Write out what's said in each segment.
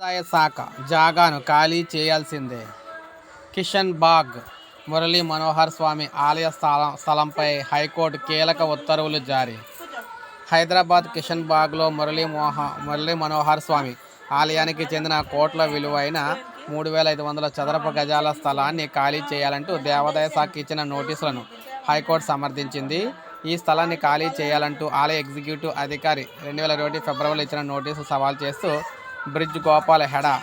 వ్యవసాయ శాఖ జాగాను ఖాళీ చేయాల్సిందే. కిషన్ బాగ్ మురళీ మనోహర్ స్వామి ఆలయ స్థలం స్థలంపై హైకోర్టు కీలక ఉత్తర్వులు జారీ. హైదరాబాద్ కిషన్ బాగ్లో మురళీ మోహ మురళీ మనోహర్ స్వామి ఆలయానికి చెందిన కోట్ల విలువైన మూడు వేల ఐదు వందల చదరపు గజాల స్థలాన్ని ఖాళీ చేయాలంటూ దేవాదాయ శాఖ ఇచ్చిన నోటీసులను హైకోర్టు సమర్థించింది. ఈ స్థలాన్ని ఖాళీ చేయాలంటూ ఆలయ ఎగ్జిక్యూటివ్ అధికారి రెండు వేల ఇరవై ఫిబ్రవరిలో ఇచ్చిన నోటీసు సవాల్ చేస్తూ బ్రిడ్జ్ గోపాల్ హెడా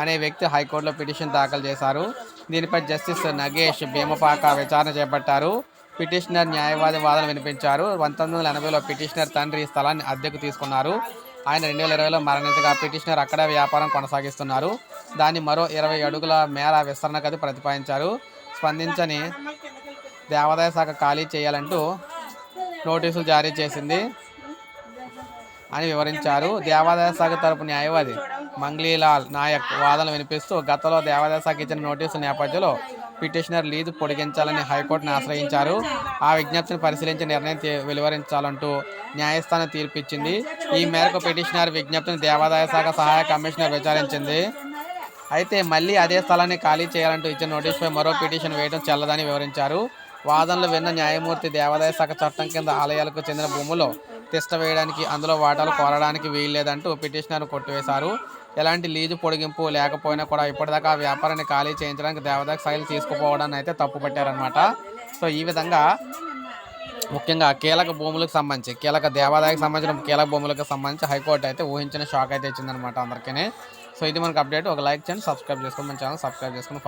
అనే వ్యక్తి హైకోర్టులో పిటిషన్ దాఖలు చేశారు. దీనిపై జస్టిస్ నగేష్ భీమపాక విచారణ చేపట్టారు. పిటిషనర్ న్యాయవాది వాదన వినిపించారు. పంతొమ్మిది వందల ఎనభైలో పిటిషనర్ తండ్రి స్థలాన్ని అద్దెకు తీసుకున్నారు. ఆయన రెండు వేల ఇరవైలో మరణించగా పిటిషనర్ అక్కడే వ్యాపారం కొనసాగిస్తున్నారు. దాన్ని మరో ఇరవై అడుగుల మేర విస్తరణ గది ప్రతిపాదించారు స్పందించని దేవాదాయ శాఖ ఖాళీ చేయాలంటూ నోటీసులు జారీ చేసింది. అని వివరించారు. దేవాదాయ శాఖ తరపు న్యాయవాది మంగ్లీలాల్ నాయక్ వాదనలు వినిపిస్తూ గతంలో దేవాదాయ శాఖ ఇచ్చిన నోటీసుల నేపథ్యంలో పిటిషనర్ లీజు పొడిగించాలని హైకోర్టును ఆశ్రయించారు. ఆ విజ్ఞప్తిని పరిశీలించి నిర్ణయం వెలువరించాలంటూ న్యాయస్థానం తీర్పిచ్చింది. ఈ మేరకు పిటిషనర్ విజ్ఞప్తిని దేవాదాయ శాఖ సహాయ కమిషనర్ విచారించింది. అయితే మళ్ళీ అదే స్థలాన్ని ఖాళీ చేయాలంటూ ఇచ్చిన నోటీసుపై మరో పిటిషన్ వేయడం చెల్లదని వివరించారు. వాదనలు విన్న న్యాయమూర్తి దేవాదాయ శాఖ చట్టం కింద ఆలయాలకు చెందిన భూములో తిష్ట వేయడానికి అందులో వాటాలు కోరడానికి వీల్లేదంటూ పిటిషనర్ కొట్టివేశారు. ఎలాంటి లీజు పొడిగింపు లేకపోయినా కూడా ఇప్పటిదాకా ఆ వ్యాపారాన్ని ఖాళీ చేయించడానికి దేవాదాయ శైలి తీసుకుపోవడాన్ని అయితే తప్పుపట్టారనమాట సో ఈ విధంగా ముఖ్యంగా కీలక భూములకు సంబంధించి కీలక దేవాదాయకు సంబంధించిన కీలక భూములకు సంబంధించి హైకోర్టు అయితే ఊహించిన షాక్ అయితే ఇచ్చిందనమాట అందరికీ సో ఇది మనకు అప్డేట్. ఒక లైక్ చేయండి సబ్స్క్రైబ్ చేసుకోండి మన ఛానల్ సబ్స్క్రైబ్ చేసుకుని